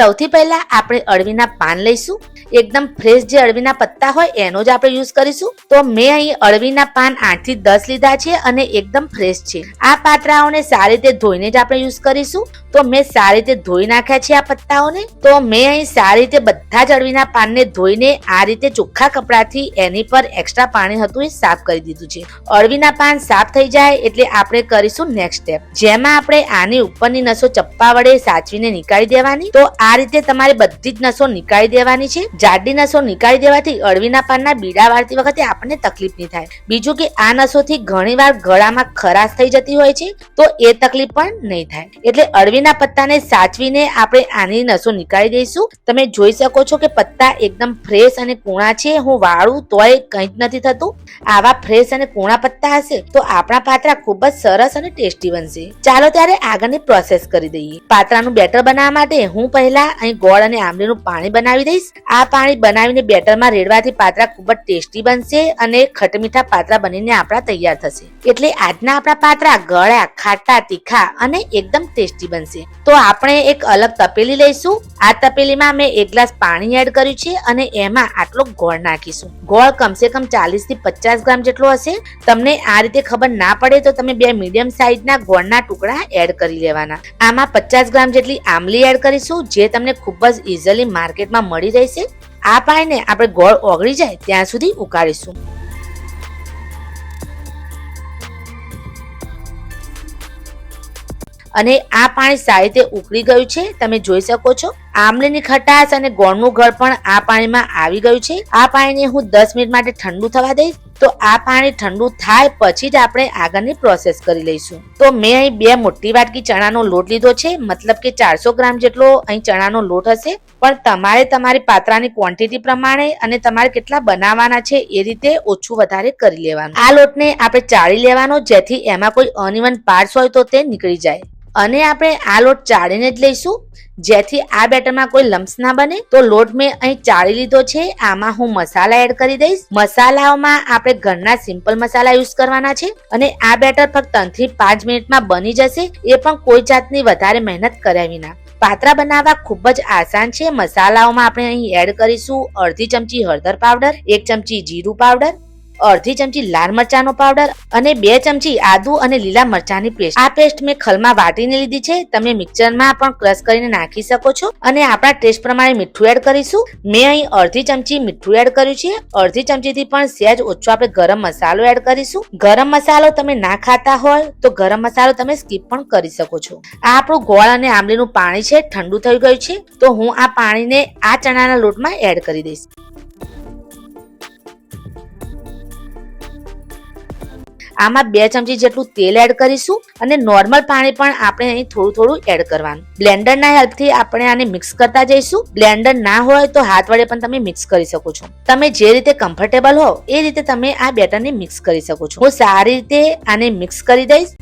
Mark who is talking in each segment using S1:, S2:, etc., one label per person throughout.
S1: સૌથી પહેલા આપણે અળવીના પાન લઈશું. એકદમ ફ્રેશ જે અળવીના પત્તા હોય એનો જ આપણે યુઝ કરીશું. તો મેં અહીં અળવીના પાન આઠથી દસ લીધા છે અને એકદમ ફ્રેશ છે. આ પાતરાઓને સારી રીતે ધોઈને જ આપણે યુઝ કરીશું. તો મેં સારી રીતે ધોઈ નાખ્યા છે આ પત્તાઓને. તો મેં અહીં સારી રીતે બધા જ અળવીના પાનને ધોઈને આ રીતે ચોખ્ખા કપડાથી એની પર એક્સ્ટ્રા પાણી હતું એ સાફ કરી દીધું છે. અળવીના પાન સાફ થઈ જાય એટલે આપણે કરીશું નેક્સ્ટ સ્ટેપ જેમાં આપણે આની ઉપરની નસો ચપ્પા વડે સાચવીને નીકાળી દેવાની. તો આ રીતે તમારે બધી જ નસો નીકાળી દેવાની છે. જાડી નસો નીકાળી દેવાથી અળવીના પાનના બીડા વાળતી વખતે આપણને તકલીફ નહીં થાય. બીજું કે આ નસોથી ઘણીવાર ગળામાં ખરાશ થઈ જતી હોય છે, તો એ તકલીફ પણ નહીં થાય. એટલે અળવીના પત્તાને સાચવીને આપણે આની નસો નીકાળી દઈશું. તમે જોઈ શકો છો કે પત્તા એકદમ ફ્રેશ અને કૂણા છે. હું વાળું તોય કંઈ જ નથી થતું. આવા ફ્રેશ અને કૂણા પત્તા હશે, તો આપણા પાત્રા ખૂબ જ સરસ અને ટેસ્ટી બનશે. ચાલો ત્યારે આગળની પ્રોસેસ કરી દઈએ. પાત્રાનું બેટર બનાવવા માટે હું પહેલા અહીં ગોળ અને આંબલીનું પાણી બનાવી દઈશ. આ પાણી બનાવીને બેટરમાં રેડવાથી પાત્રા ખૂબ જ ટેસ્ટી બનશે અને ખટમીઠા પાત્રા બનીને આપણા તૈયાર થશે. એટલે આજના આપણા પાત્રા ગળ્યા, ખાટા, તીખા અને એકદમ ટેસ્ટી બનશે. તો આપણે એક અલગ તપેલી લઈશું. આ તપેલીમાં મેં એક ગ્લાસ પાણી એડ કર્યું છે અને એમાં આટલો ગોળ નાખીશું. ગોળ કમસે કમ ચાલીસથી પચાસ ગ્રામ જેટલો હશે. તમને આ રીતે ખબર ના પડે તો તમે બે મીડિયમ સાઇઝના ગોળના ટુકડા એડ કરી લેવાના. આમાં પચાસ ગ્રામ જેટલી આમલી એડ કરીશું, જે તમને ખૂબ જ ઇઝીલી માર્કેટમાં મળી રહેશે. આ પાણીને આપણે ગોળ ઓગળી જાય ત્યાં સુધી ઉકાળીશું. અને આ પાણી સારી રીતે ઉકળી ગયું છે, તમે જોઈ શકો છો. આમલીની ખટાશ અને ગોળનું ગળ પણ આ પાણીમાં આવી ગયું છે. આ પાણીને હું દસ મિનિટ માટે ઠંડુ થવા દઈશ. તો આ પાણી ઠંડુ થાય પછી જ આપણે આગળની પ્રોસેસ કરી લઈશું. તો મેં અહીં બે મોટી વાટકી ચણાનો લોટ લીધો છે, મતલબ કે ચારસો ગ્રામ જેટલો અહીં ચણાનો લોટ હશે. પણ તમારે તમારી પાત્રાની ક્વોન્ટિટી પ્રમાણે અને તમારે કેટલા બનાવવાના છે એ રીતે ઓછું વધારે કરી લેવાનું. આ લોટને આપણે ચાળી લેવાનો, જેથી એમાં કોઈ અનઇવન પાર્ટ્સ હોય તો તે નીકળી જાય. અને આપણે આ લોટ ચાળીને જ લઈશું. જેથી આ બેટરમાં કોઈ લમ્સ ના બને. તો લોટ મેં અહીં ચાળી લીધો છે. આમાં હું મસાલા એડ કરી દઈશ. મસાલાઓમાં આપણે ઘરના સિમ્પલ મસાલા યુઝ કરવાના છે. અને આ બેટર ફક્ત ત્રણથી પાંચ મિનિટમાં બની જશે. એ પણ કોઈ જાતની વધારે મહેનત કર્યા વિના. પાત્રા બનાવવા ખૂબ જ આસાન છે. મસાલાઓમાં આપણે અહીં એડ કરીશું અડધી ચમચી હળદર પાવડર, એક ચમચી જીરું પાવડર અડધી ચમચી લાલ મરચાનો પાવડર અને બે ચમચી આદુ અને લીલા મરચાની પેસ્ટ આ પેસ્ટ મેં ખલમાં વાટીને લીધી છે. તમે મિક્સરમાં પણ ક્રશ કરીને નાખી શકો છો. અને આપણા ટેસ્ટ પ્રમાણે મીઠું એડ કરીશું. મેં અહીં અડધી ચમચી મીઠું એડ કર્યું છે. અડધી ચમચીથી પણ સહેજ ઓછો આપણે ગરમ મસાલો એડ કરીશું. ગરમ મસાલો તમે ના ખાતા હોય તો ગરમ મસાલો તમે સ્કીપ પણ કરી શકો છો. આ આપણું ગોળ અને આંબલીનું પાણી છે. ઠંડુ થઈ ગયું છે. તો હું આ પાણીને આ ચણાના લોટમાં એડ કરી દઈશ. આમાં બે ચમચી જેટલું તેલ એડ કરીશું અને નોર્મલ પાણી પણ આપણે અહીં થોડું થોડું એડ કરવાનું. બ્લેન્ડરના હેલ્પથી આપણે આને મિક્સ કરતા જઈશું. બ્લેન્ડર ના હોય તો હાથ વડે પણ તમે મિક્સ કરી શકો છો. તમે જે રીતે કમ્ફર્ટેબલ હો, એ રીતે તમે આ બેટરને મિક્સ કરી શકો છો. હું સારી રીતે આને મિક્સ કરી દઈશ.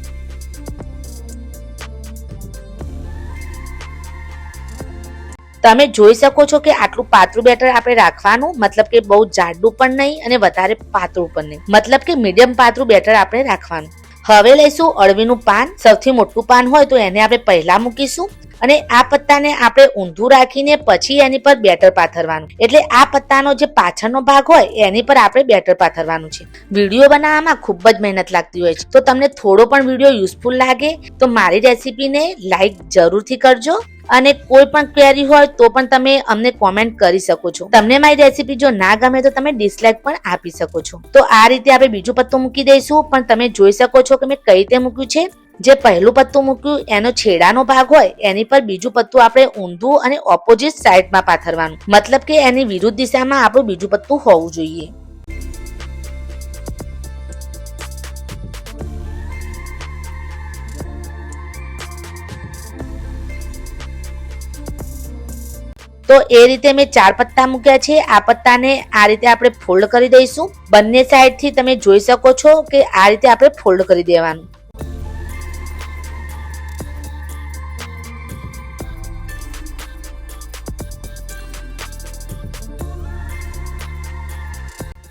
S1: તમે જોઈ શકો છો કે આટલું પાતળું બેટર આપણે રાખવાનું, મતલબ કે બહુ જાડું પણ નહીં અને વધારે પાતળું પણ નહીં. મતલબ કે મીડિયમ પાતળું બેટર આપણે રાખવાનું. હવે લઈશું અળવીનું પાન. સૌથી મોટું પાન હોય તો એને આપણે પહેલા મૂકીશું. અને આ પત્તાને આપણે ઊંધું રાખીને પછી એની પર બેટર પાથરવાનું. એટલે આ પત્તાનો જે પાછળનો ભાગ હોય, એની પર આપણે બેટર પાથરવાનું છે. વીડિયો બનાવવામાં ખૂબ જ મહેનત લાગતી હોય છે. તો તમને થોડો પણ વીડિયો યુઝફુલ લાગે, તો મારી રેસીપીને લાઈક જરૂરથી કરજો. અને કોઈ પણ ક્વેરી હોય, તો પણ તમે અમને કોમેન્ટ કરી શકો છો. તમને મારી રેસીપી જો ના ગમે, તો તમે ડિસલાઇક પણ આપી શકો છો. તો આ રીતે આપણે બીજું પત્તું મૂકી દઈશું. પણ તમે જોઈ શકો છો કે મેં કઈ રીતે મૂક્યું છે. જે પહેલું પત્તું મૂક્યું, એનો છેડાનો ભાગ હોય, એની પર બીજું પત્તું આપણે ઊંધું અને ઓપોઝિટ સાઈડમાં પાથરવાનું. મતલબ કે એની વિરુદ્ધ દિશામાં આપણું બીજું પત્તું હોવું જોઈએ. તો એ રીતે મેં ચાર પત્તા મૂક્યા છે. આ પત્તાને આ રીતે આપણે ફોલ્ડ કરી દઈશું. બંને સાઈડથી તમે જોઈ શકો છો કે આ રીતે આપણે ફોલ્ડ કરી દેવાનું.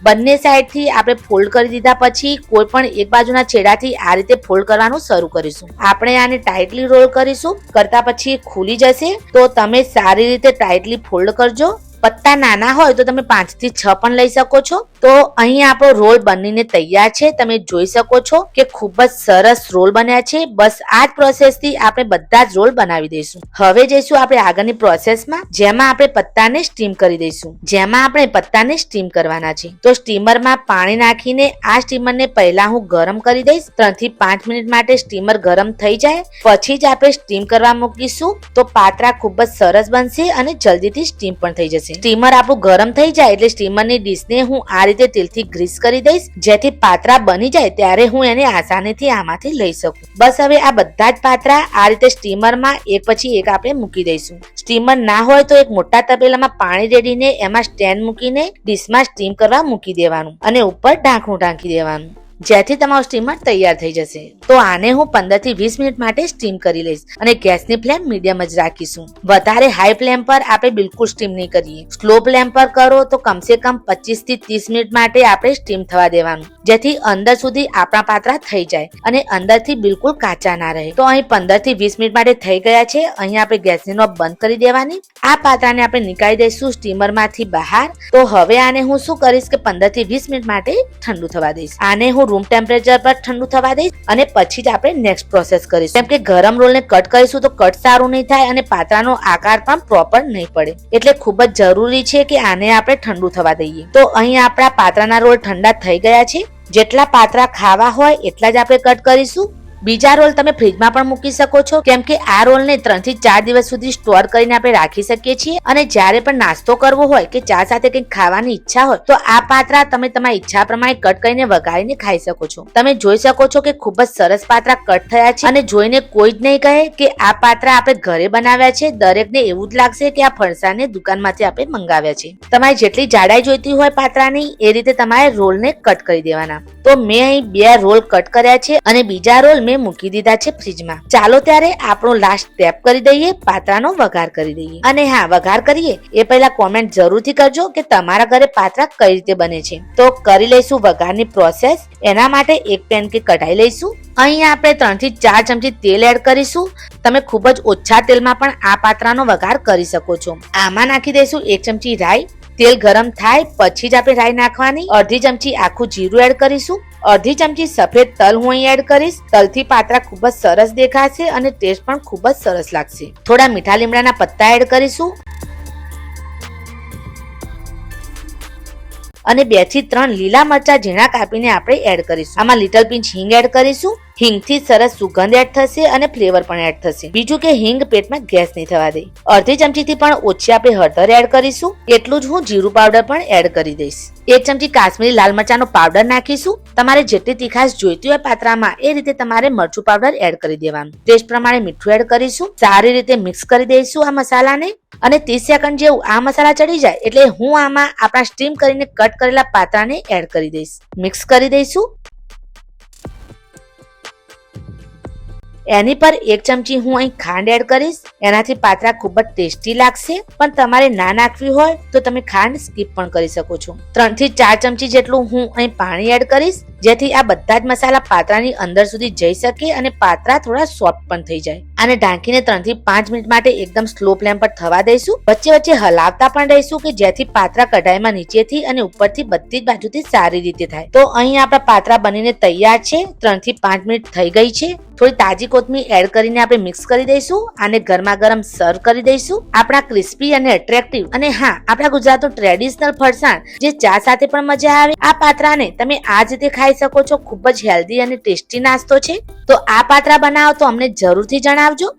S1: બંને સાઈડથી આપણે ફોલ્ડ કરી દીધા પછી કોઈ પણ એક બાજુના છેડાથી આ રીતે ફોલ્ડ કરવાનું શરૂ કરીશું. આપણે આને ટાઈટલી રોલ કરીશું. કરતા પછી ખુલી જશે. તો તમે સારી રીતે ટાઈટલી ફોલ્ડ કરજો. પત્તા નાના હોય તો તમે પાંચથી છ પણ લઈ શકો છો. તો અહીં આપણો રોલ બનીને તૈયાર છે. તમે જોઈ શકો છો કે ખૂબ જ સરસ રોલ બન્યા છે. બસ આ જ પ્રોસેસથી આપણે બધા જ રોલ બનાવી દઈશું. હવે જઈશું આપણે આગળની પ્રોસેસમાં, જેમાં આપણે પત્તાને સ્ટીમ કરી દઈશું. જેમાં આપણે પત્તાને સ્ટીમ કરવાના છે. તો સ્ટીમરમાં પાણી નાખીને આ સ્ટીમરને પહેલા હું ગરમ કરી દઈશ. ત્રણથી પાંચ મિનિટ માટે સ્ટીમર ગરમ થઈ જાય. પછી જ આપણે સ્ટીમ કરવા મૂકીશું. તો પાત્રા ખૂબ જ સરસ બનશે અને જલ્દીથી સ્ટીમ પણ થઈ જશે. સ્ટીમર આપણું ગરમ થઈ જાય એટલે સ્ટીમરની ડીશને હું આ રીતે તેલથી ગ્રીસ કરી દઈશ. જેથી પાત્રા બની જાય ત્યારે હું એને આસાનીથી આમાંથી લઈ શકું. બસ હવે આ બધા જ પાત્રા આ રીતે સ્ટીમરમાં એક પછી એક આપણે મૂકી દઈશું. સ્ટીમર ના હોય તો એક મોટા તપેલામાં પાણી રેડીને એમાં સ્ટેન્ડ મૂકીને ડીશમાં સ્ટીમ કરવા મૂકી દેવાનું અને ઉપર ઢાંકણું ઢાંકી દેવાનું. જેથી તમારું સ્ટીમર તૈયાર થઈ જશે. તો આને હું પંદરથી વીસ મિનિટ માટે સ્ટીમ કરી લઈશ અને ગેસની ફ્લેમ મીડિયમ જ રાખીશું. વધારે હાઈ ફ્લેમ પર આપણે બિલકુલ સ્ટીમ નહીં કરીએ. સ્લો ફ્લેમ પર કરો તો કમસે કમ પચીસથી ત્રીસ મિનિટ માટે આપણે સ્ટીમ થવા દેવાનું. જેથી અંદર સુધી આપણા પાત્રા થઈ જાય અને અંદરથી બિલકુલ કાચા ના રહે. તો અહીં પંદરથી વીસ મિનિટ માટે થઈ ગયા છે. અહીં આપણે ગેસની નોબ બંધ કરી દેવાની. આ પાત્રાને આપણે નીકાળી દઈશું સ્ટીમરમાંથી બહાર. તો હવે આને હું શું કરીશ કે પંદરથી વીસ મિનિટ માટે ઠંડુ થવા દઈશ. આને હું રૂમ ટેમ્પરેચર પર ઠંડુ થવા દઈશ અને પછી જ આપણે નેક્સ્ટ પ્રોસેસ કરીશું. કેમ કે ગરમ રોલને કટ કરીશું તો કટ સારું નહીં થાય અને પાત્રાનો આકાર પણ પ્રોપર નહીં પડે. એટલે ખૂબ જ જરૂરી છે કે આને આપણે ઠંડુ થવા દઈએ. તો અહીં આપણા પાત્રાના રોલ ઠંડા થઈ ગયા છે. જેટલા પાત્રા ખાવા હોય એટલા જ આપણે કટ કરીશું. બીજા રોલ તમે ફ્રીજમાં પણ મૂકી શકો છો. કેમ કે આ રોલને ત્રણથી ચાર દિવસ સુધી સ્ટોર કરીને આપણે રાખી શકીએ છીએ. અને જ્યારે પણ નાસ્તો કરવો હોય કે ચા સાથે કંઈક ખાવાની ઈચ્છા હોય, તો આ પાત્રા તમે તમારી ઈચ્છા પ્રમાણે કટ કરીને વગાડીને ખાઈ શકો છો. તમે જોઈ શકો છો કે ખૂબ જ સરસ પાત્રા કટ થયા છે અને જોઈને કોઈ જ નહીં કહે કે આ પાત્રા આપણે ઘરે બનાવ્યા છે. દરેકને એવું જ લાગશે કે આ ફરસાને દુકાનમાંથી આપણે મંગાવ્યા છે. તમારે જેટલી જાડાઈ જોઈતી હોય પાત્રાની, એ રીતે તમારે રોલને કટ કરી દેવાના. તો મેં અહીં બે રોલ કટ કર્યા છે અને બીજા રોલ મેં મૂકી દીધા છે ફ્રીજમાં. ચાલો ત્યારે આપણો લાસ્ટ સ્ટેપ કરી દઈએ, પાત્રાનો વઘાર કરી દઈએ. અને હા, વઘાર કરીએ, એ પહેલા કોમેન્ટ જરૂરથી કરજો કે તમારા ઘરે પાત્રા કઈ રીતે બને છે. તો કરી લઈશું વઘારની પ્રોસેસ એના માટે એક પેન કે કઢાઈ લઈશું. અહીંયા આપણે ત્રણથી ચાર ચમચી તેલ એડ કરીશું. તમે ખૂબ જ ઓછા તેલમાં પણ આ પાત્રાનો વઘાર કરી શકો છો. આમાં નાખી દઈશું એક ચમચી રાઈ. તેલ ગરમ થાય, પછી જ આપણે રાઈ નાખવાની. અડધી ચમચી આખું જીરું એડ કરીશું. અડધી ચમચી સફેદ તલ હું અહીં એડ કરીશ. તલથી પાત્રા ખૂબ જ સરસ દેખાશે અને ટેસ્ટ પણ ખૂબ જ સરસ લાગશે. થોડા મીઠા લીમડાના પત્તા એડ કરીશું. અને બેથી ત્રણ લીલા મરચા ઝીણા કાપીને આપણે એડ કરીશું. આમાં લિટલ પિંચ હિંગ એડ કરીશું. હિંગથી સરસ સુગંધ એડ થશે અને ફ્લેવર પણ એડ થશે. બીજું કે હિંગ પેટમાં ગેસ નહીં થવા દે. અડધી ચમચી થી પણ ઓછી આપણે હળદર એડ કરીશું. એટલું જ હું જીરું પાવડર પણ એડ કરી દઈશ. એક ચમચી કાશ્મીરી લાલ મરચાનો પાવડર નાખીશું. તમારે જેટલી તીખાશ જોઈતી હોય પાત્રામાં, એ રીતે તમારે મરચું પાવડર એડ કરી દેવાનું. ટેસ્ટ પ્રમાણે મીઠું એડ કરીશું. સારી રીતે મિક્સ કરી દઈશું આ મસાલાને. અને ત્રીસ સેકન્ડ જેવું આ મસાલા ચડી જાય એટલે હું આમાં આપણા સ્ટીમ કરીને કટ કરેલા પાત્રાને એડ કરી દઈશ. મિક્સ કરી દઈશું. એની પર એક ચમચી હું અહીં ખાંડ એડ કરીશ. એનાથી પાત્રા ખૂબ જ ટેસ્ટી લાગશે. પણ તમારે ના નાખવી હોય તો તમે ખાંડ સ્કીપ પણ કરી શકો છો. ત્રણથી ચાર ચમચી જેટલું હું અહીં પાણી એડ કરીશ, જેથી આ બધા જ મસાલા પાત્રાની અંદર સુધી જઈ શકે અને પાત્રા થોડા સોફ્ટ પણ થઈ જાય. આને ઢાંકીને ત્રણથી પાંચ મિનિટ માટે એકદમ સ્લો ફ્લેમ પર થવા દઈશું. વચ્ચે વચ્ચે હલાવતા પણ રહીશું કે જેથી પાત્રા કઢાઈમાં નીચેથી અને ઉપરથી બધી જ બાજુથી સારી રીતે થાય. તો અહીં આપણા પાત્રા બનીને તૈયાર છે. ત્રણથી પાંચ મિનિટ થઈ ગઈ છે. થોડી તાજી કોથમીર એડ કરીને આપણે મિક્સ કરી દઈશું આને ગરમા ગરમ સર્વ કરી દઈશું. આપણા ક્રિસ્પી અને એટ્રેક્ટિવ અને હા, આપણા ગુજરાતનું ટ્રેડિશનલ ફરસાણ જે ચા સાથે પણ મજા આવે. આ પાત્રાને તમે આ જ રીતે ખાઈ શકો છો. ખૂબ જ હેલ્ધી અને ટેસ્ટી નાસ્તો છે. તો આ પાત્રા બનાવો તો અમને જરૂરથી જણાવજો.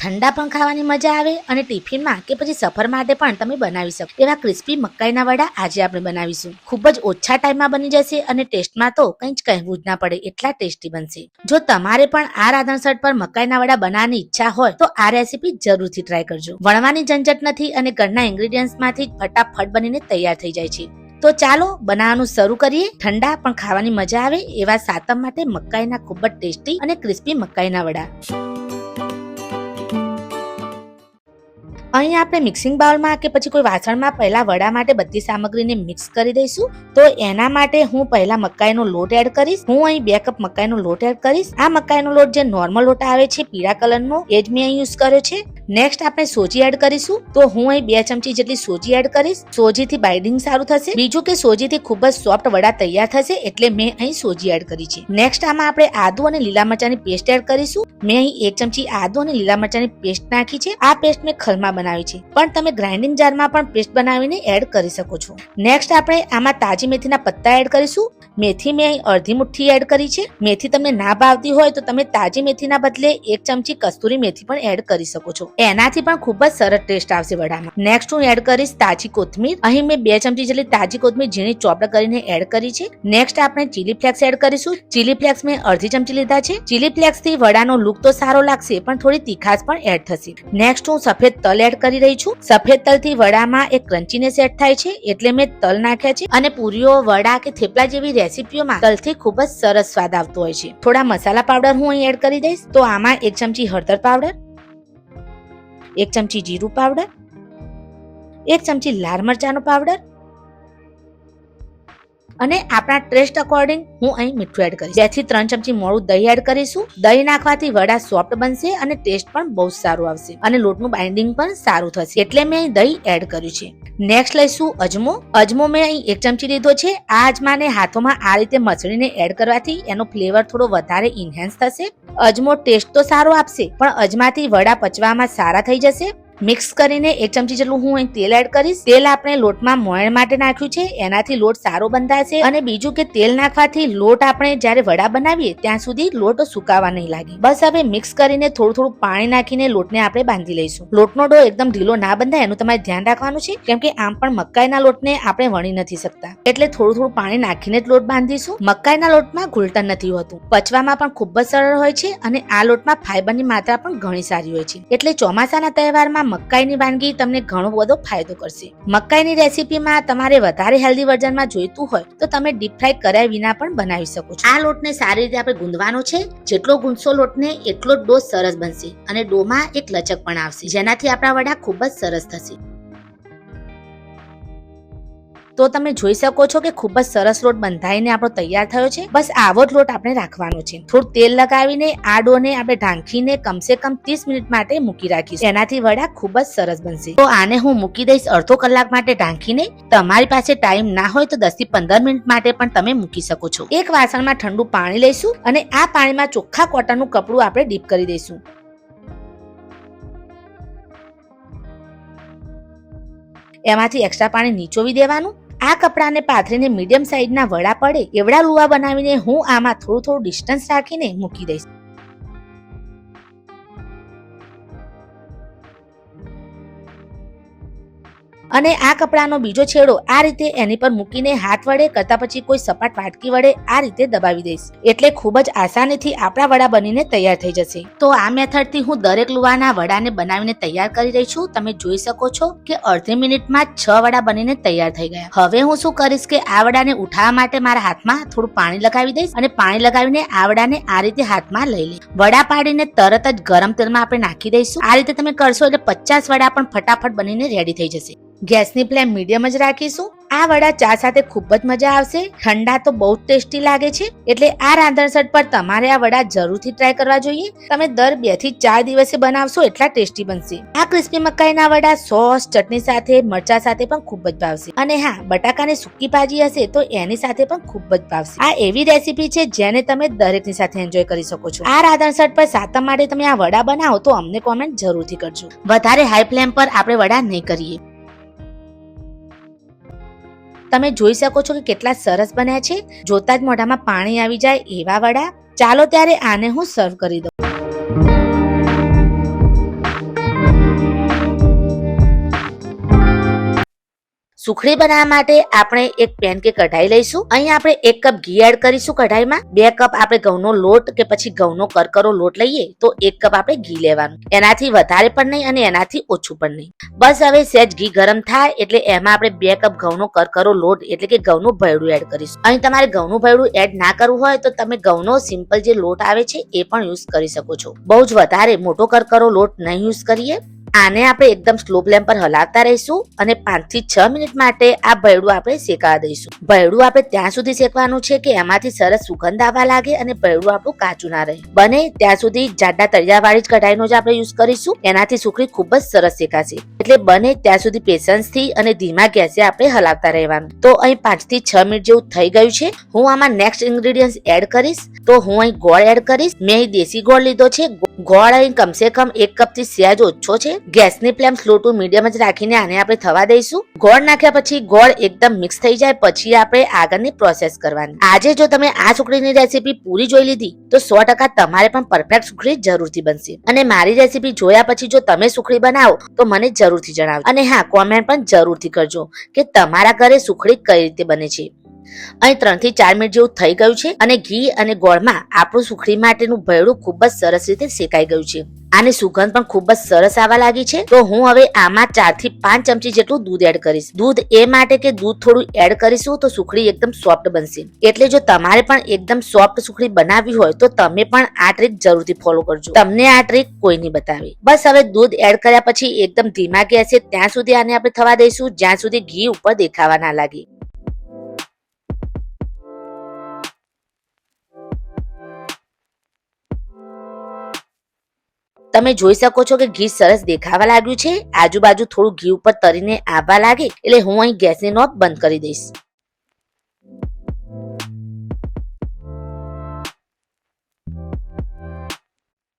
S1: ઠંડા પણ ખાવાની મજા આવે અને ટિફિનમાં કે પછી સફર માટે પણ તમે બનાવી શકો. એવા ક્રિસ્પી મકાઈના વડા આજે આપણે બનાવીશું. ખૂબ જ ઓછા ટાઈમમાં બની જશે અને ટેસ્ટમાં તો કંઈ જ કહેવું જ ના પડે, એટલા ટેસ્ટી બનશે. જો તમારે પણ આ રાંધણસટ પર મકાઈના વડા બનાવવાની ઈચ્છા હોય, તો આ રેસીપી જરૂરથી ટ્રાય કરજો. વણવાની ઝંઝટ નથી અને ઘરના ઇન્ગ્રીડિયન્ટમાંથી ફટાફટ બનીને તૈયાર થઈ જાય છે. તો ચાલો બનાવવાનું શરૂ કરીએ. ઠંડા પણ ખાવાની મજા આવે એવા સાતમ માટે મકાઈના ખૂબ જ ટેસ્ટી અને ક્રિસ્પી મકાઈના વડા. અહીં આપણે મિક્સિંગ બાઉલમાં કે પછી કોઈ વાસણમાં પહેલા વડા માટે બધી સામગ્રીને મિક્સ કરી દઈશું. તો એના માટે હું પહેલા મકાઈનો લોટ એડ કરીશ. હું અહીં બે કપ મકાઈનો લોટ એડ કરીશ. આ મકાઈનો લોટ જે નોર્મલ લોટ આવે છે, પીળા કલરનો એ જ મેં યુઝ કર્યો છે. નેક્સ્ટ આપણે સોજી એડ કરીશું. તો હું અહીં બે ચમચી જેટલી સોજી એડ કરીશ. સોજીથી બાઇન્ડિંગ સારું થશે. બીજું કે સોજીથી ખૂબ જ સોફ્ટ વડા તૈયાર થશે એટલે મેં અહીં સોજી એડ કરી છે. નેક્સ્ટ આમાં આપણે આદુ અને લીલા મરચાની પેસ્ટ એડ કરીશું. મેં અહીં એક ચમચી આદુ અને લીલા મરચાની પેસ્ટ નાખી છે. આ પેસ્ટ મેં ખલમાં બનાવી છે. પણ તમે ગ્રાઇન્ડિંગ જારમાં પણ પેસ્ટ બનાવીને એડ કરી શકો છો. નેક્સ્ટ આપણે આમાં તાજી મેથીના પત્તા એડ કરીશું. મેથી મેં અહીં અડધી મુઠ્ઠી એડ કરી છે. મેથી તમને ના ભાવતી હોય તો તમે તાજી મેથીના બદલે એક ચમચી કસ્તુરી મેથી પણ એડ કરી શકો છો. એનાથી પણ ખૂબ જ સરસ ટેસ્ટ આવશે વડામાં. નેક્સ્ટ હું એડ કરીશ તાજી કોથમીર. અહીં મેં બે ચમચી જેટલી તાજી કોથમીર ઝીણી ચોપડ કરીને એડ કરી છે. નેક્સ્ટ આપણે ચીલી ફ્લેક્સ એડ કરીશું. ચીલી ફ્લેક્સ મેં અડધી ચમચી લીધા છે. ચીલી ફ્લેક્સથી વડાનો લુક તો સારો લાગશે, પણ થોડી તીખાશ પણ એડ થશે. નેક્સ્ટ હું સફેદ તલ એડ કરી રહી છું. સફેદ તલથી વડામાં એક ક્રન્ચીનેસ એડ થાય છે, એટલે મેં તલ નાખ્યા છે અને પૂરીઓ, વડા કે થેપલા જેવી રેસીપીઓમાં તલથી ખૂબ જ સરસ સ્વાદ આવતો હોય છે. થોડા મસાલા પાવડર હું અહીં એડ કરી દઈશ. તો આમાં એક ચમચી હળદર પાવડર એક ચમચી જીરું પાવડર એક ચમચી લાલ મરચાંનો પાવડર અને આપણા ટેસ્ટ અકોર્ડિંગ હું અહીં મીઠું એડ કરીશ. બેથી ત્રણ ચમચી મોડું દહીં એડ કરીશું. દહીં નાખવાથી વડા સોફ્ટ બનશે અને ટેસ્ટ પણ બહુ સારું આવશે. અને લોટનું બાઇન્ડિંગ પણ સારું થશે. એટલે મેં અહીં દહીં એડ કર્યું છે. નેક્સ્ટ લઈશું અજમો. અજમો મેં અહીં એક ચમચી લીધો છે. આ અજમાને હાથોમાં આ રીતે મસળીને એડ કરવાથી એનો ફ્લેવર થોડો વધારે ઇન્હેન્સ થશે. અજમો ટેસ્ટ તો સારો આપશે, પણ અજમાથી વડા પચવામાં સારા થઈ જશે. મિક્સ કરીને એક ચમચી જેટલું હું અહીં તેલ એડ કરીશ. તેલ આપણે લોટમાં મોયણ માટે નાખ્યું છે. એનાથી લોટ સારો બંધાશે અને બીજું કે તેલ નાખવાથી લોટ આપણે જ્યારે વડા બનાવીએ ત્યાં સુધી લોટ સુકાવા નહીં લાગે. બસ હવે મિક્સ કરીને થોડું થોડું પાણી નાખીને લોટને આપણે બાંધી લઈશું. લોટનો ડો એકદમ ઢીલો ના બંધાય, એનું તમારે ધ્યાન રાખવાનું છે. કેમ કે આમ પણ મકાઈના લોટને આપણે વણી નથી શકતા. એટલે થોડું થોડું પાણી નાખીને જ લોટ બાંધીશું. મકાઈના લોટમાં ઘૂલટન નથી હોતું. પચવામાં પણ ખૂબ જ સરળ હોય છે અને આ લોટમાં ફાઈબરની માત્રા પણ ઘણી સારી હોય છે. એટલે ચોમાસાના તહેવારમાં મકાઈની વાનગી તમને ઘણો બધો ફાયદો કરશે. મકાઈની રેસીપીમાં તમારે વધારે હેલ્ધી વર્ઝનમાં જોઈતું હોય તો તમે ડીપ ફ્રાય કર્યા વિના પણ બનાવી શકો છો. આ લોટને સારી રીતે આપણે ગુંદવાનો છે. જેટલો ગુંદશો લોટને એટલો જ ડો સરસ બનશે અને ડોમાં એક લચક પણ આવશે. જેનાથી આપણા વડા ખૂબ જ સરસ થશે. તો તમે જોઈ શકો છો કે ખૂબ જ સરસ લોટ બંધાઈને આપણો તૈયાર થયો છે. બસ આવો જ લોટ આપણે રાખવાનો છે. થોડું તેલ લગાવીને આ ડોને આપણે ઢાંકીને કમસે કમ ત્રીસ મિનિટ માટે મૂકી રાખીશું. એનાથી વડા ખૂબ જ સરસ બનશે. તો આને હું મૂકી દઈશ અડધો કલાક માટે ઢાંકીને. તમારી પાસે ટાઈમ ના હોય તો દસથી પંદર મિનિટ માટે પણ તમે મૂકી શકો છો. એક વાસણમાં ઠંડુ પાણી લઈશું અને આ પાણીમાં ચોખ્ખા કોટનનું કપડું આપણે ડીપ કરી દઈશું. એમાંથી એક્સ્ટ્રા પાણી નીચોવી દેવાનું. આ કપડાને પાથરીને મીડિયમ સાઈઝના વડા પડે એવડા લુવા બનાવીને હું આમાં થોડું થોડું ડિસ્ટન્સ રાખીને મૂકી દઈશ. અને આ કપડાનો બીજો છેડો આ રીતે એની પર મૂકીને હાથ વડે કરતા પછી કોઈ સપાટ વાટકી વડે આ રીતે દબાવી દઈશ. એટલે ખૂબ જ આસાનીથી આપણા વડા બનીને તૈયાર થઈ જશે. તો આ મેથડથી હું દરેક લુવાના વડાને બનાવીને તૈયાર કરી રહી છું. તમે જોઈ શકો છો કે અડધી મિનિટમાં છ વડા બનીને તૈયાર થઈ ગયા. હવે હું શું કરીશ કે આ વડાને ઉઠાવવા માટે મારા હાથમાં થોડું પાણી લગાવી દઈશ અને પાણી લગાવીને આ વડાને આ રીતે હાથમાં લઈ લઈ વડા પાડીને તરત જ ગરમ તેલમાં આપણે નાખી દઈશું. આ રીતે તમે કરશો એટલે પચાસ વડા પણ ફટાફટ બનીને રેડી થઈ જશે. ગેસની ફ્લેમ મીડિયમ જ રાખીશું. આ વડા ચા સાથે ખૂબ જ મજા આવશે. ઠંડા તો બહુ ટેસ્ટી લાગે છે. એટલે આ રાંધણસટ પર તમારે આ વડા જરૂરથી ટ્રાય કરવા જોઈએ. તમે દર બેથી ચાર દિવસે બનાવશો એટલા ટેસ્ટી બનશે. આ ક્રિસ્પી મકાઈના વડા સોસ, ચટણી સાથે, મરચા સાથે પણ ખૂબ જ ભાવશે. અને હા, બટાકાની સૂકી ભાજી હશે તો એની સાથે પણ ખૂબ જ ભાવશે. આ એવી રેસીપી છે જેને તમે દરેકની સાથે એન્જોય કરી શકો છો. આ રાંધણસટ પર સાતમ માટે તમે આ વડા બનાવો તો અમને કોમેન્ટ જરૂરથી કરજો. વધારે હાઈ ફ્લેમ પર આપણે વડા નહીં કરીએ. તમે જોઈ શકો છો કે કેટલા સરસ બન્યા છે. જોતા જ મોઢામાં પાણી આવી જાય એવા વડા. ચાલો ત્યારે આને હું સર્વ કરી દઉં. સુખડી બનાવવા માટે આપણે એક પેન કે કઢાઈ લઈશું. અહીં આપણે એક કપ ઘી એડ કરીશું કઢાઈમાં. બે કપ આપણે ઘઉંનો લોટ કે પછી ઘઉંનો કરકરો લોટ લઈએ, તો એક કપ આપણે ઘી લેવાનું. એનાથી વધારે પણ નહીં અને એનાથી ઓછું પણ નહીં. બસ હવે સહેજ ઘી ગરમ થાય એટલે એમાં આપણે બે કપ ઘઉંનો કરકરો લોટ એટલે કે ઘઉંનું ભયડું એડ કરીશું. અહીં તમારે ઘઉંનું ભયડું એડ ના કરવું હોય તો તમે ઘઉંનો સિમ્પલ જે લોટ આવે છે એ પણ યુઝ કરી શકો છો. બહુ જ વધારે મોટો કરકરો લોટ નહીં યુઝ કરીએ. આને આપણે એકદમ સ્લો ફ્લેમ પર હલાવતા રહીશું અને પાંચથી છ મિનિટ માટે આ ભયડું આપણે શેકાવા દઈશું. ભયડું આપણે ત્યાં સુધી શેકવાનું છે કે એમાંથી સરસ સુગંધ આવવા લાગે અને ભયડું આપણું કાચું ના રહે. બને ત્યાં સુધી જાડા તળિયા વાળી જ કઢાઈનો જ આપણે યુઝ કરીશું. એનાથી સુખડી ખૂબ જ સરસ શેકાશે. એટલે બને ત્યાં સુધી પેશન્સથી અને ધીમા ગેસે આપણે હલાવતા રહેવાનું. તો અહીં પાંચથી છ મિનિટ જેવું થઈ ગયું છે. હું આમાં નેક્સ્ટ ઇન્ગ્રેડિયન્ટ એડ કરીશ. તો હું અહીં ગોળ એડ કરીશ. મેં દેશી ગોળ લીધો છે. ગોળ અહીં કમસે કમ એક કપથી સહેજ ઓછો છે. ગેસની ફ્લેમ સ્લો ટુ મીડિયમ જ રાખીને આને આપણે થવા દઈશું. ગોળ નાખ્યા પછી ગોળ એકદમ મિક્સ થઈ જાય, પછી આપણે આગળની પ્રોસેસ કરવાની. આજે જો તમે આ સુખડીની રેસીપી પૂરી જોઈ લીધી, તો સો ટકા તમારે પણ પરફેક્ટ સુખડી જરૂરથી બનશે. અને મારી રેસીપી જોયા પછી જો તમે સુખડી બનાવો, તો મને જરૂરથી જણાવો અને હા કોમેન્ટ પણ જરૂરથી કરજો કે તમારા ઘરે સુખડી કઈ રીતે બને છે. અહીં ત્રણથી ચાર મિનિટ જેવું થઈ ગયું છે અને ઘી અને ગોળમાં આપણું સુખડી માટેનું ભયડું ખૂબ જ સરસ રીતે શેકાઈ ગયું છે. આની સુગંધ પણ ખૂબ જ સરસ આવવા લાગી છે. તો હું હવે આમાં ચારથી પાંચ ચમચી જેટલું દૂધ એડ કરીશ. દૂધ એ માટે કે દૂધ થોડું એડ કરીશું તો સુખડી એકદમ સોફ્ટ બનશે. એટલે જો તમારે પણ એકદમ સોફ્ટ સુખડી બનાવવી હોય તો તમે પણ આ ટ્રીક જરૂરથી ફોલો કરજો. તમને આ ટ્રીક કોઈ નહીં બતાવી. બસ હવે દૂધ એડ કર્યા પછી એકદમ ધીમા ગેસે ત્યાં સુધી આને આપણે થવા દઈશું, જ્યાં સુધી ઘી ઉપર દેખાવા ના લાગે. તમે જોઈ શકો છો કે ઘી સરસ દેખાવા લાગ્યું છે. આજુબાજુ થોડું ઘી ઉપર તરીને આવવા લાગે, એટલે હું અહીં ગેસની નોબ બંધ કરી દઈશ.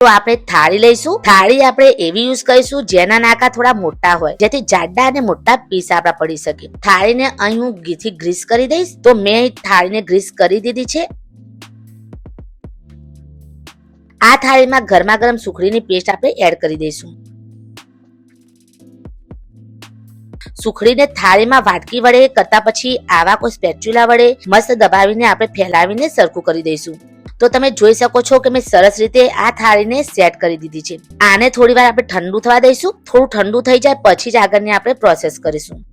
S1: તો આપણે થાળી લઈશું. થાળી આપણે એવી યુઝ કરીશું જેના નાકા થોડા મોટા હોય, જેથી જાડા અને મોટા પીસ આપણા પડી શકે. થાળીને અહીં હું ઘીથી ગ્રીસ કરી દઈશ. તો મેં થાળીને ગ્રીસ કરી દીધી છે. આ થાળીમાં ગરમા ગરમ સુખડીની પેસ્ટ આપણે એડ કરી દઈશું. સુખડીને થાળીમાં વાટકી વડે કરતા પછી આવા કોઈ સ્પેચ્યુલા વડે મસ્ત દબાવીને આપણે ફેલાવીને સરખું કરી દઈશું. તો તમે જોઈ શકો છો કે મેં સરસ રીતે આ થાળીને સેટ કરી દીધી છે. આને થોડી વાર આપણે ઠંડુ થવા દઈશું. થોડું ઠંડુ થઈ જાય પછી જ આગળની આપણે પ્રોસેસ કરીશું.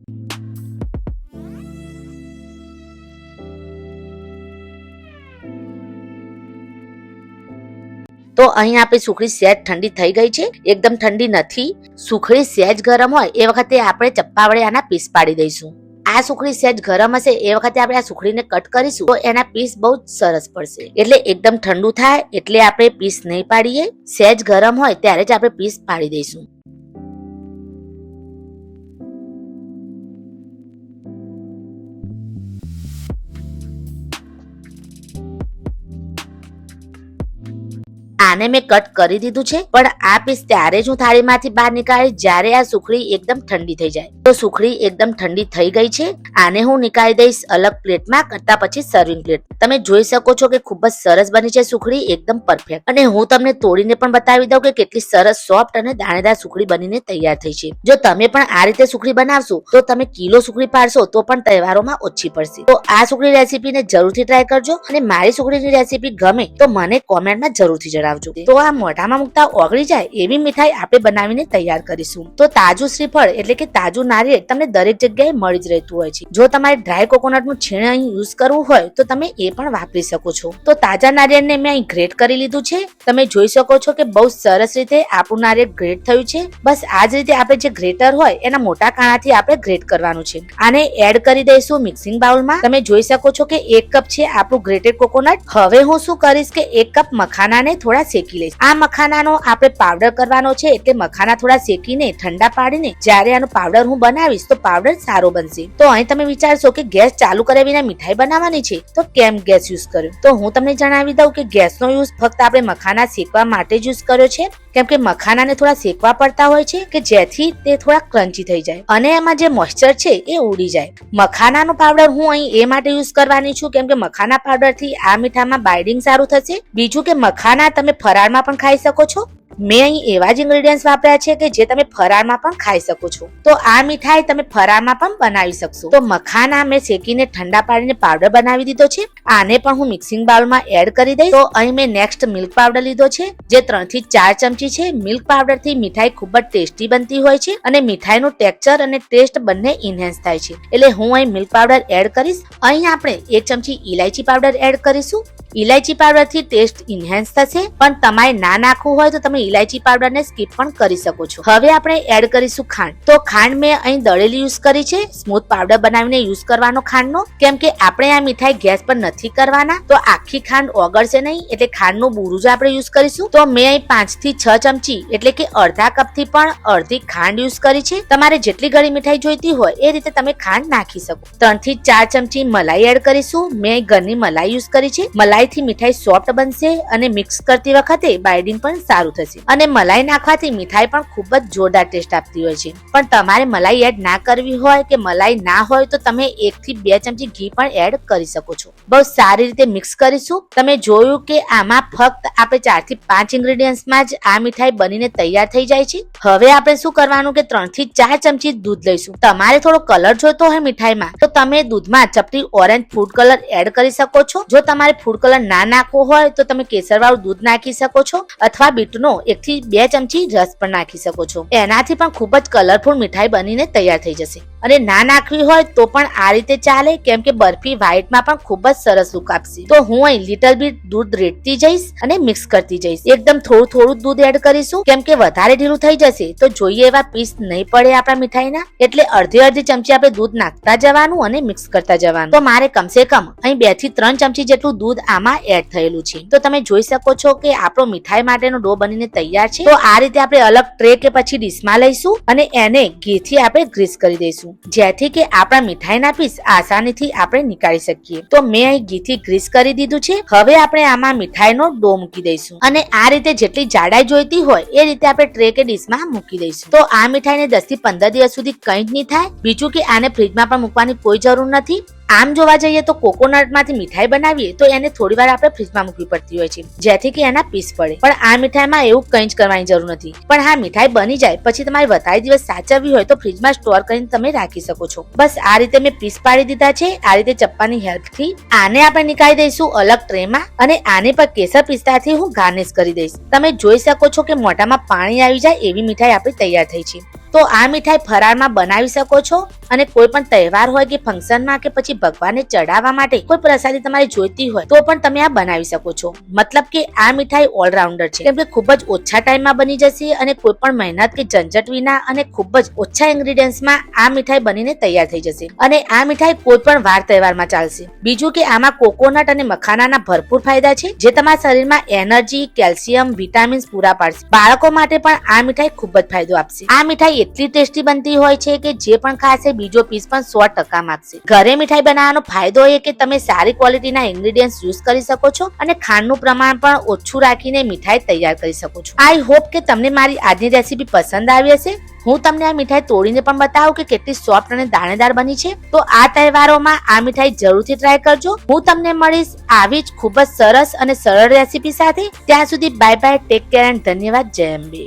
S1: તો અહીં આપણી સુખડી સહેજ ઠંડી થઈ ગઈ છે. એકદમ ઠંડી નથી. સુખડી સહેજ ગરમ હોય એ વખતે આપણે ચપ્પા વડે આના પીસ પાડી દઈશું. આ સુખડી સહેજ ગરમ હશે એ વખતે આપણે આ સુખડીને કટ કરીશું. તો એના પીસ બહુ જ સરસ પડશે. એટલે એકદમ ઠંડુ થાય એટલે આપણે પીસ નહીં પાડીએ. સહેજ ગરમ હોય ત્યારે જ આપણે પીસ પાડી દઈશું. આને મેં કટ કરી દીધું છે. પણ આ પીસ ત્યારે જ હું થાળીમાંથી બહાર નીકાળી જ્યારે આ સુખડી એકદમ ઠંડી થઈ જાય. તો સુખડી એકદમ ઠંડી થઈ ગઈ છે. આને હું નીકાળી દઈશ અલગ પ્લેટમાં કરતા પછી સર્વિંગ પ્લેટ તમે જોઈ શકો છો કે ખૂબ જ સરસ બની છે સુખડી, એકદમ પરફેક્ટ અને હું તમને તોડીને પણ બતાવી દઉં કે કેટલી સરસ સોફ્ટ અને દાણેદાર સુખડી બનીને તૈયાર થઈ છે. જો તમે પણ આ રીતે સુખડી બનાવશો, તો તમે કિલો સુખડી પાડશો, તો પણ તહેવારોમાં ઓછી પડશે. તો આ સુખડી રેસીપીને જરૂરથી ટ્રાય કરજો. અને મારી સુખડીની રેસીપી ગમે તો મને કોમેન્ટમાં જરૂરથી જણાવજો તો આ મોઢામાં મુકતા ઓગળી જાય એવી મીઠાઈ આપણે બનાવીને તૈયાર કરીશું. તો તાજું શ્રીફળ એટલે કે તાજું નારિયેળ તમને દરેક જગ્યાએ મળી જ રહેતું હોય છે. જો તમારે ડ્રાય કોકોનટનું છીણ અહીં યુઝ કરવું હોય તો તમે એ પણ વાપરી શકો છો. તો તાજા નારિયેળને મેં અહીં ગ્રેટ કરી લીધું છે. તમે જોઈ શકો છો કે બહુ સરસ રીતે આપણું નારિયેળ ગ્રેટ થયું છે. બસ આ જ રીતે આપણે જે ગ્રેટર હોય એના મોટા કાણાથી આપણે ગ્રેટ કરવાનું છે. આને એડ કરી દઈશું મિક્સિંગ બાઉલમાં તમે જોઈ શકો છો કે એક કપ છે આપણું ગ્રેટેડ કોકોનટ હવે હું શું કરીશ કે એક કપ મખાનાને થોડા શેકી લઈશ. આ મખાનાનો આપણે પાવડર કરવાનો છે એટલે મખાના થોડા શેકીને ઠંડા પાડીને જ્યારે આનો પાવડર હું બનાવીશ તો પાવડર સારો બનશે. તો અહીં તમે વિચારશો કે ગેસ ચાલુ કર્યા વિના મીઠાઈ બનાવવાની છે, તો કેમ ગેસ યુઝ કર્યો? તો હું તમને જણાવી દઉં કે ગેસનો યુઝ ફક્ત આપણે મખાના શેકવા માટે જ યુઝ કર્યો છે, કેમ કે મખાનાને થોડા શેકવા પડતા હોય છે કે જેથી તે થોડા ક્રન્ચી થઈ જાય અને એમાં જે મોઇસ્ચર છે એ ઉડી જાય. મખાનાનો પાવડર હું અહીં એ માટે યુઝ કરવાની છું, કેમ કે મખાના પાવડરથી આ મીઠામાં બાઇડિંગ સારું થશે. બીજું કે મખાના તમે ફરાળમાં પણ ખાઈ શકો છો. મેં અહીં એવા જ ઇન્ગ્રેડિયન્ટ્સ વાપર્યા છે કે જે તમે ફરાળમાં પણ ખાઈ શકો છો. તો આ મીઠાઈ તમે ફરાળમાં પણ બનાવી શકશો. તો મખાના મેં શેકીને ઠંડા પાડીને પાવડર બનાવી દીધો છે. આને પણ હું મિક્સિંગ બાઉલમાં એડ કરી દઈશ. તો અહીં મેં નેક્સ્ટ મિલ્ક પાવડર લીધો છે, જે ત્રણથી ચાર ચમચી છે. મિલ્ક પાવડરથી મીઠાઈ ખૂબ જ ટેસ્ટી બનતી હોય છે અને મીઠાઈનું ટેક્સચર અને ટેસ્ટ બંને ઇન્હેન્સ થાય છે. એટલે હું અહીં મિલ્ક પાવડર એડ કરીશ. અહીં આપણે એક ચમચી ઇલાયચી પાવડર એડ કરીશું. ઇલાયચી પાવડરથી ટેસ્ટ ઇન્હેન્સ થશે. પણ તમારે ના નાખવું હોય તો તમે ઇલાયચી પાવડરને સ્કીપ પણ કરી શકો છો. હવે આપણે એડ કરીશું ખાંડ. તો ખાંડ મેં અહીં દળેલી યુઝ કરી છે. સ્મૂથ પાવડર બનાવીને યુઝ કરવાનો ખાંડનો. કેમ કે આપણે આ મીઠાઈ ગેસ પર નથી કરવાના? તો આખી ખાંડ ઓગળશે નહીં, એટલે ખાંડનું બુરું જ આપણે યુઝ કરીશું. તો મેં અહીં પાંચથી છ ચમચી, એટલે કે અડધા કપથી પણ અડધી ખાંડ યુઝ કરી છે. તમારે જેટલી ઘણી મીઠાઈ જોઈતી હોય, એ રીતે તમે ખાંડ નાખી શકો. ત્રણથી ચાર ચમચી મલાઈ એડ કરીશું. મેં ઘરની મલાઈ યુઝ કરી છે. મલાઈથી મીઠાઈ સોફ્ટ બનશે અને મિક્સ કરતી વખતે બાઇડિંગ પણ સારું થશે. અને મલાઈ નાખવાથી મીઠાઈ પણ ખૂબ જ જોરદાર ટેસ્ટ આપતી હોય છે. પણ તમારે મલાઈ એડ ના કરવી હોય કે મલાઈ ના હોય, તો તમે એક થી બે ચમચી ઘી પણ એડ કરી શકો છો. બહુ સારી રીતે મિક્સ કરીશું. તમે જોયું કે આમાં ફક્ત આપણે ચારથી પાંચ ઇન્ગ્રેડિયન્ટ્સમાં જ આ મીઠાઈ બનીને તૈયાર થઈ જાય છે. હવે આપણે શું કરવાનું કે ત્રણથી ચાર ચમચી દૂધ લઈશું. તમારે થોડો કલર જોઈતો હોય મીઠાઈમાં, તો તમે દૂધમાં ચપટી ઓરેન્જ ફૂડ કલર એડ કરી શકો છો. જો તમારે ફૂડ કલર ના નાખવો હોય, તો તમે કેસર વાળું દૂધ નાખી શકો છો, અથવા બીટનો એક થી બે ચમચી રસ પણ નાખી શકો છો. એનાથી પણ ખૂબ જ કલરફુલ મીઠાઈ બનીને તૈયાર થઈ જશે. અને ના નાખવી હોય તો પણ આ રીતે ચાલે, કેમ કે બરફી વ્હાઈટમાં પણ ખૂબ જ સરસ લુક તો હું અહીં લિટલ બીટ દૂધ રેડતી જઈશ અને મિક્સ કરતી જઈશ. એકદમ થોડું થોડું દૂધ એડ કરીશું, કેમ કે વધારે ઢીલું થઈ જશે, તો જોઈએ એવા પીસ નહીં પડે આપણા મીઠાઈના. એટલે અડધી અડધી ચમચી આપણે દૂધ નાખતા જવાનું અને મિક્સ કરતા જવાનું. તો મારે કમસે કમ અહીં બેથી ત્રણ ચમચી જેટલું દૂધ આમાં એડ થયેલું છે. તો તમે જોઈ શકો છો કે આપણો મીઠાઈ માટેનો ડો બનીને તૈયાર છે. તો આ રીતે આપણે અલગ ટ્રે કે પછી ડીશમાં લઈશું અને એને ઘીથી આપણે ગ્રીસ કરી દઈશું. જેથી કે આપણા મીઠાઈના પીસ આસાનીથી આપણે નીકાળી શકીએ. તો મેં અહીં ઘીથી ગ્રીસ કરી દીધું છે. હવે આપણે આમાં મીઠાઈનો ડો મૂકી દઈશું. અને આ રીતે જેટલી જાડાઈ જોઈતી હોય, એ રીતે આપણે ટ્રે કે ડીશમાં મૂકી દઈશું. તો આ મીઠાઈને દસથી પંદર દિવસ સુધી કંઈ જ નહીં થાય. બીજું કે આને ફ્રીજમાં પણ મૂકવાની કોઈ જરૂર નથી. આમ જોવા જઈએ તો કોકોનટમાંથી મીઠાઈ બનાવીએ તો એને થોડી વાર આપણે ફ્રીજમાં મૂકવી પડતી હોય છે. જેથી કે એના પીસ પડે. પણ આ મીઠાઈમાં એવું કંઈ જ કરવાની જરૂર નથી. પણ હા, મીઠાઈ બની જાય, પછી તમારે વધારે દિવસ સાચવવી હોય તો ફ્રીજમાં સ્ટોર કરીને તમે રાખી શકો છો. બસ આ રીતે મેં પીસ પાડી દીધા છે. આ રીતે ચપ્પાની હેલ્પથી આને આપણે નીકાળી દઈશું અલગ ટ્રેમાં અને આને પર કેસર પિસ્તાથી હું ગાર્નિશ કરી દઈશ. તમે જોઈ શકો છો કે મોઢામાં પાણી આવી જાય એવી મીઠાઈ આપણી તૈયાર થઈ છે. તો આ મીઠાઈ ફરાળમાં બનાવી શકો છો અને કોઈ પણ તહેવાર હોય કે ફંક્શનમાં કે પછી ભગવાનને ચડાવવા માટે કોઈ પ્રસાદી તમારે જોઈતી હોય તો પણ તમે આ બનાવી શકો છો. મતલબ કે આ મીઠાઈ ઓલરાઉન્ડર છે. કેમ કે ખૂબ જ ઓછા ટાઈમમાં બની જશે અને કોઈ પણ મહેનત કે ઝંઝટ વિના અને ખૂબ જ ઓછા ઇન્ગ્રીડિયન્ટમાં આ મીઠાઈ બનીને તૈયાર થઈ જશે. અને આ મીઠાઈ કોઈ પણ વાર તહેવારમાં ચાલશે. બીજું કે આમાં કોકોનટ અને મખાનાના ભરપૂર ફાયદા છે, જે તમારા શરીરમાં એનર્જી કેલ્શિયમ વિટામિન્સ પૂરા પાડશે. બાળકો માટે પણ આ મીઠાઈ ખૂબ જ ફાયદો આપશે. આ મીઠાઈ એટલી ટેસ્ટી બનતી હોય છે કે જે પણ ખાશે બીજો પીસ પણ સો ટકા માગશે ઘરે મીઠાઈ બનાવવાનો ફાયદો એ કે તમે સારી ક્વોલિટીના ઇન્ગ્રેડિયન્ટ્સ યુઝ કરી શકો છો અને ખાંડનું પ્રમાણ પણ ઓછું રાખીને મીઠાઈ તૈયાર કરી શકો છો. આઈ હોપ કે તમને મારી આજની રેસીપી પસંદ આવી હશે. હું તમને આ મીઠાઈ તોડીને પણ બતાવું કે કેટલી સોફ્ટ અને દાણેદાર બની છે. તો આ તહેવારોમાં આ મીઠાઈ જરૂરથી ટ્રાય કરજો. હું તમને મળીશ આવી જ ખૂબ જ સરસ અને સરળ રેસીપી સાથે. ત્યાં સુધી bye bye take care and ધન્યવાદ. જય અંબે.